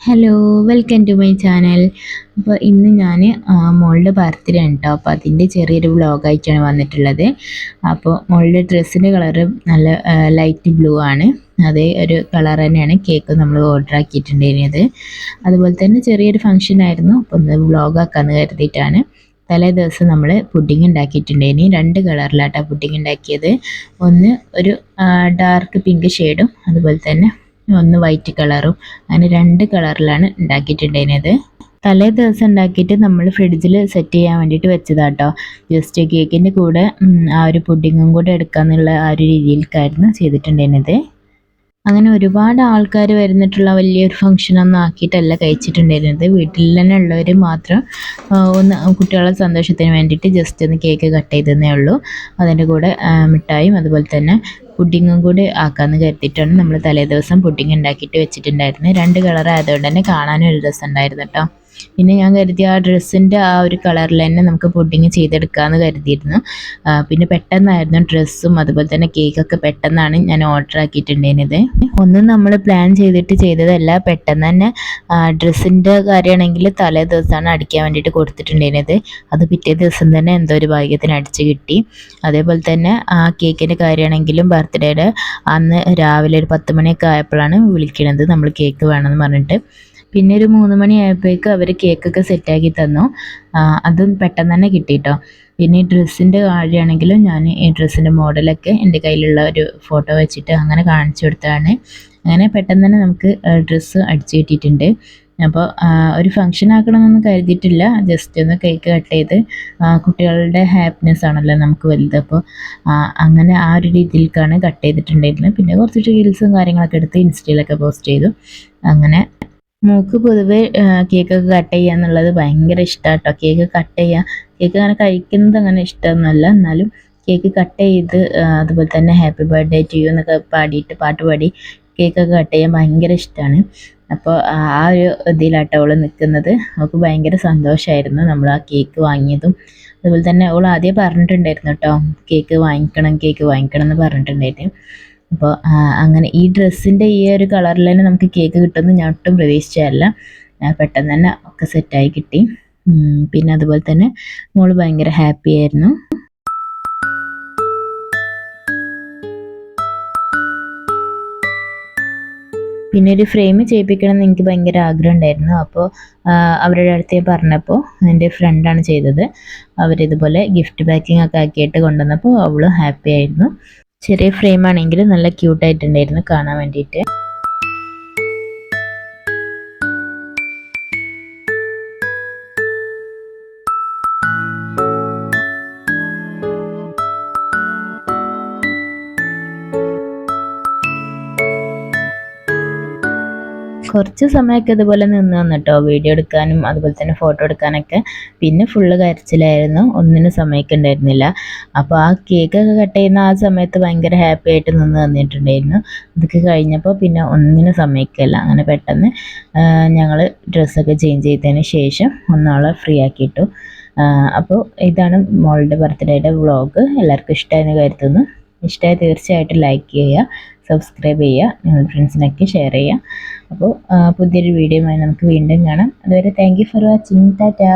Hello welcome to my channel അപ്പോൾ ഇന്ന് ഞാൻ മോളുടെ ബർത്ത്ഡേ ആണ് കേട്ടോ അപ്പോൾ അതിന്റെ ചെറിയൊരു വ്ളോഗായിട്ടാണ് വന്നിട്ടുള്ളത്. അപ്പോൾ മോളുടെ ഡ്രസ്സിന്റെ കളറ് നല്ല ലൈറ്റ് ബ്ലൂ ആണ്. അതേ ഒരു കളർ തന്നെയാണ് കേക്ക് നമ്മൾ ഓർഡർ ആക്കിയിട്ടുണ്ടായിരുന്നത്. അതുപോലെ തന്നെ ചെറിയൊരു ഫംഗ്ഷൻ ആയിരുന്നു. അപ്പോൾ ഒന്ന് വ്ളോഗാക്കാന്ന് കരുതിയിട്ടാണ്. തലേ ദിവസം നമ്മൾ പുഡിങ് ഉണ്ടാക്കിയിട്ടുണ്ടായിരുന്നു. രണ്ട് കളറിലാട്ടാണ് പുഡിങ് ഉണ്ടാക്കിയത്. ഒന്ന് ഒരു ഡാർക്ക് പിങ്ക് ഷെയ്ഡും അതുപോലെ തന്നെ ഒന്ന് വൈറ്റ് കളറും അങ്ങനെ രണ്ട് കളറിലാണ് ഉണ്ടാക്കിയിട്ടുണ്ടായിരുന്നത്. തലേ ദിവസം ഉണ്ടാക്കിയിട്ട് നമ്മൾ ഫ്രിഡ്ജിൽ സെറ്റ് ചെയ്യാൻ വേണ്ടിയിട്ട് വെച്ചതാട്ടോ. ജസ്റ്റ് കേക്കിന്റെ കൂടെ ആ ഒരു പുഡിങ്ങും കൂടെ എടുക്കാമെന്നുള്ള ആ ഒരു രീതിയിലേക്കായിരുന്നു ചെയ്തിട്ടുണ്ടായിരുന്നത്. അങ്ങനെ ഒരുപാട് ആൾക്കാർ വരുന്നിട്ടുള്ള വലിയൊരു ഫംഗ്ഷനൊന്നും ആക്കിയിട്ടല്ല കഴിച്ചിട്ടുണ്ടായിരുന്നത്. വീട്ടിൽ തന്നെ ഉള്ളവർ മാത്രം ഒന്ന് കുട്ടികളുടെ സന്തോഷത്തിന് വേണ്ടിയിട്ട് ജസ്റ്റ് ഒന്ന് കേക്ക് കട്ട് ചെയ്തതേ ഉള്ളൂ. അതിന്റെ കൂടെ മിഠായും അതുപോലെ തന്നെ പുഡിങ്ങും കൂടി ആക്കാമെന്ന് കരുതിയിട്ടാണ് നമ്മൾ തലേദിവസം പുഡിങ് ഉണ്ടാക്കിയിട്ട് വെച്ചിട്ടുണ്ടായിരുന്നത് രണ്ട് കളർ ആയതുകൊണ്ട് തന്നെ കാണാനും ഒരു രസം ഉണ്ടായിരുന്നു കേട്ടോ. പിന്നെ ഞാൻ കരുതി ആ ഡ്രസ്സിന്റെ ആ ഒരു കളറിൽ തന്നെ നമുക്ക് പുഡിങ് ചെയ്തെടുക്കാമെന്ന് കരുതിയിരുന്നു. പിന്നെ പെട്ടെന്നായിരുന്നു ഡ്രസ്സും അതുപോലെ തന്നെ കേക്കൊക്കെ പെട്ടെന്നാണ് ഞാൻ ഓർഡർ ആക്കിയിട്ടുണ്ടായിരുന്നത്. ഒന്നും നമ്മൾ പ്ലാൻ ചെയ്തിട്ട് ചെയ്തതല്ല പെട്ടെന്ന് തന്നെ ഡ്രസ്സിന്റെ കാര്യമാണെങ്കിൽ തലേ ദിവസമാണ് അടിക്കാൻ വേണ്ടിയിട്ട് കൊടുത്തിട്ടുണ്ടായിരുന്നത്. അത് പിറ്റേ ദിവസം തന്നെ എന്തോ ഒരു ഭാഗ്യത്തിന് അടിച്ച് കിട്ടി. അതേപോലെ തന്നെ ആ കേക്കിന്റെ കാര്യമാണെങ്കിലും ബർത്ത്ഡേയുടെ അന്ന് രാവിലെ ഒരു പത്ത് മണിയൊക്കെ ആയപ്പോഴാണ് വിളിക്കണത് നമ്മൾ കേക്ക് വേണമെന്ന് പറഞ്ഞിട്ട്. പിന്നെ ഒരു മൂന്ന് മണിയായപ്പോഴേക്കും അവർ കേക്കൊക്കെ സെറ്റാക്കി തന്നു. അതും പെട്ടെന്ന് തന്നെ കിട്ടിയിട്ടോ പിന്നെ ഈ ഡ്രസ്സിന്റെ കാര്യമാണെങ്കിലും ഞാൻ ഈ ഡ്രസ്സിന്റെ മോഡലൊക്കെ എന്റെ കയ്യിലുള്ള ഒരു ഫോട്ടോ വെച്ചിട്ട് അങ്ങനെ കാണിച്ചു കൊടുത്തതാണ്. അങ്ങനെ പെട്ടെന്ന് തന്നെ നമുക്ക് ഡ്രസ്സ് അടിച്ചു കിട്ടിയിട്ടുണ്ട്. അപ്പോൾ ഒരു ഫംഗ്ഷൻ ആക്കണമെന്നൊന്നും കരുതിയിട്ടില്ല. ജസ്റ്റ് ഒന്ന് കേക്ക് കട്ട് ചെയ്ത് കുട്ടികളുടെ ഹാപ്പിനെസ് ആണല്ലോ നമുക്ക് വലുത്. അപ്പോൾ അങ്ങനെ ആ ഒരു രീതിയിലേക്കാണ് കട്ട് ചെയ്തിട്ടുണ്ടായിരുന്നത്. പിന്നെ കുറച്ച് റീൽസും കാര്യങ്ങളൊക്കെ എടുത്ത് ഇൻസ്റ്റയിലൊക്കെ പോസ്റ്റ് ചെയ്തു. അങ്ങനെ മൂക്ക് പൊതുവെ കേക്കൊക്കെ കട്ട് ചെയ്യുക എന്നുള്ളത് ഭയങ്കര ഇഷ്ടമാണ് കേട്ടോ കേക്ക് കട്ട് ചെയ്യുക കേക്ക് അങ്ങനെ കഴിക്കുന്നത് അങ്ങനെ ഇഷ്ടമൊന്നുമല്ല. എന്നാലും കേക്ക് കട്ട് ചെയ്ത് അതുപോലെ തന്നെ ഹാപ്പി ബർത്ത്ഡേ ടു യു എന്നൊക്കെ പാടിയിട്ട് പാട്ട് പാടി കേക്കൊക്കെ കട്ട് ചെയ്യാൻ ഭയങ്കര ഇഷ്ടമാണ് അപ്പോൾ ആ ഒരു ഇതിലാട്ടോ അവൾ നിൽക്കുന്നത് അവൾക്ക് ഭയങ്കര സന്തോഷമായിരുന്നു നമ്മൾ ആ കേക്ക് വാങ്ങിയതും. അതുപോലെ തന്നെ അവൾ ആദ്യം പറഞ്ഞിട്ടുണ്ടായിരുന്നു കേട്ടോ കേക്ക് വാങ്ങിക്കണം കേക്ക് വാങ്ങിക്കണം എന്ന് പറഞ്ഞിട്ടുണ്ടായിരുന്നു അപ്പോൾ അങ്ങനെ ഈ ഡ്രസ്സിന്റെ ഈ ഒരു കളറിൽ തന്നെ നമുക്ക് കേക്ക് കിട്ടുമെന്ന് ഞാൻ ഒട്ടും പ്രതീക്ഷിച്ചതല്ല. പെട്ടെന്ന് തന്നെ ഒക്കെ സെറ്റായി കിട്ടി. പിന്നെ അതുപോലെ തന്നെ മോൾ ഭയങ്കര ഹാപ്പി ആയിരുന്നു. പിന്നെ ഒരു ഫ്രെയിം ചെയ്യിപ്പിക്കണം എന്ന് എനിക്ക് ഭയങ്കര ആഗ്രഹം ഉണ്ടായിരുന്നു. അപ്പോൾ അവരുടെ അടുത്ത് ഞാൻ പറഞ്ഞപ്പോൾ എന്റെ ഫ്രണ്ടാണ് ചെയ്തത്. അവരിതുപോലെ ഗിഫ്റ്റ് പാക്കിംഗ് ഒക്കെ ആക്കിയിട്ട് കൊണ്ടുവന്നപ്പോൾ അവളും ഹാപ്പി ആയിരുന്നു. ചെറിയ ഫ്രെയിം ആണെങ്കിൽ നല്ല ക്യൂട്ടായിട്ടുണ്ടായിരുന്നു കാണാൻ വേണ്ടിയിട്ട്. കുറച്ച് സമയമൊക്കെ ഇതുപോലെ നിന്ന് വന്നിട്ടോ വീഡിയോ എടുക്കാനും അതുപോലെ തന്നെ ഫോട്ടോ എടുക്കാനൊക്കെ. പിന്നെ ഫുള്ള് കരച്ചിലായിരുന്നു. ഒന്നിനും സമയമൊക്കെ ഉണ്ടായിരുന്നില്ല. അപ്പോൾ ആ കേക്കൊക്കെ കട്ട് ചെയ്യുന്ന ആ സമയത്ത് ഭയങ്കര ഹാപ്പി ആയിട്ട് നിന്ന് തന്നിട്ടുണ്ടായിരുന്നു അതൊക്കെ കഴിഞ്ഞപ്പോൾ പിന്നെ ഒന്നിനും സമയക്കല്ല അങ്ങനെ പെട്ടെന്ന് ഞങ്ങൾ ഡ്രസ്സൊക്കെ ചേഞ്ച് ചെയ്തതിന് ശേഷം ഒന്നാളെ ഫ്രീ ആക്കിയിട്ടു. അപ്പോൾ ഇതാണ് മോളുടെ ബർത്ത്ഡേയുടെ വ്ളോഗ് എല്ലാവർക്കും ഇഷ്ടമായെന്ന് കരുതുന്നു. ഇഷ്ടമായി തീർച്ചയായിട്ടും ലൈക്ക് ചെയ്യുക സബ്സ്ക്രൈബ് ചെയ്യുക നിങ്ങളുടെ ഫ്രണ്ട്സിനൊക്കെ ഷെയർ ചെയ്യുക. അപ്പോൾ പുതിയൊരു വീഡിയോയുമായി നമുക്ക് വീണ്ടും കാണാം. അതുവരെ thank you for watching tata